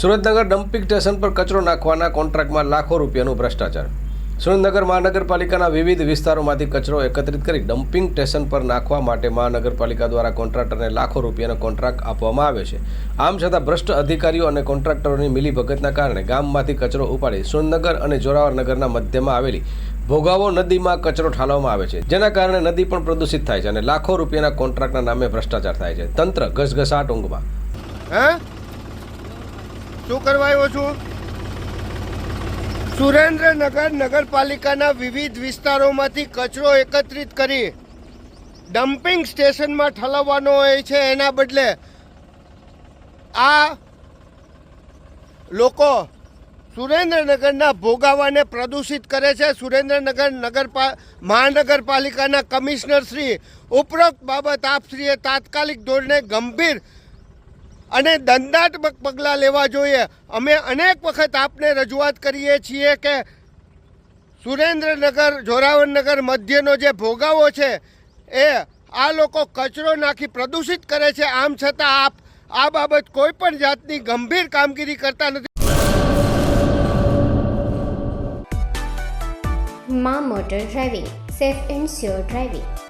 સુરતનગર dumping station પર કચરો નાખવાના કોન્ટ્રાક્ટમાં લાખો રૂપિયાનું ભ્રષ્ટાચાર. સુરેન્દ્રનગર મહાનગરપાલિકાના વિવિધ વિસ્તારોમાંથી કચરો એકત્રિત કરી ડમ્પિંગ સ્ટેશન પર નાખવા માટે મહાનગરપાલિકા દ્વારા કોન્ટ્રાક્ટરને લાખો રૂપિયાનો કોન્ટ્રાક્ટ આપવામાં આવે છે. આમ છતાં ભ્રષ્ટ અધિકારીઓ અને કોન્ટ્રાક્ટરોની મિલીભગતના કારણે ગામમાંથી કચરો ઉપાડી સુરેન્દ્રનગર અને જોરાવર નગરના મધ્યમાં આવેલી ભોગાવો નદીમાં કચરો ઠાલવામાં આવે છે. જેના કારણે નદી પણ પ્રદૂષિત થાય છે અને લાખો રૂપિયાના કોન્ટ્રાક્ટના નામે ભ્રષ્ટાચાર થાય છે. તંત્ર ઘસઘસાટ ઊંઘમાં. હે? શું કરવા આવ્યો છું? સુરેન્દ્રનગર નગરપાલિકાના વિવિધ વિસ્તારોમાંથી કચરો એકત્રિત કરી ડમ્પિંગ સ્ટેશનમાં ઠલવવાનો હોય છે. એના બદલે આ લોકો સુરેન્દ્રનગરના ભોગાવાને પ્રદૂષિત કરે છે. સુરેન્દ્રનગર નગરપા, મહાનગરપાલિકાના કમિશનર શ્રી ઉપરોક્ત બાબત આપશ્રીએ તાત્કાલિક ધોરણે ગંભીર અને દંડાત્મક પગલાં લેવા જોઈએ. અમે અનેક વખત આપને રજૂઆત કરીએ છીએ કે સુરેન્દ્રનગર, જોરાવરનગર મધ્યનો જે ભોગાવો છે, એ આ લોકો કચરો નાખી પ્રદૂષિત કરે છે. આમ છતાં આપ, આ બાબત કોઈ પણ જાતની ગંભીર કામગીરી કરતા નથી. માં motor driving, safe and sure driving.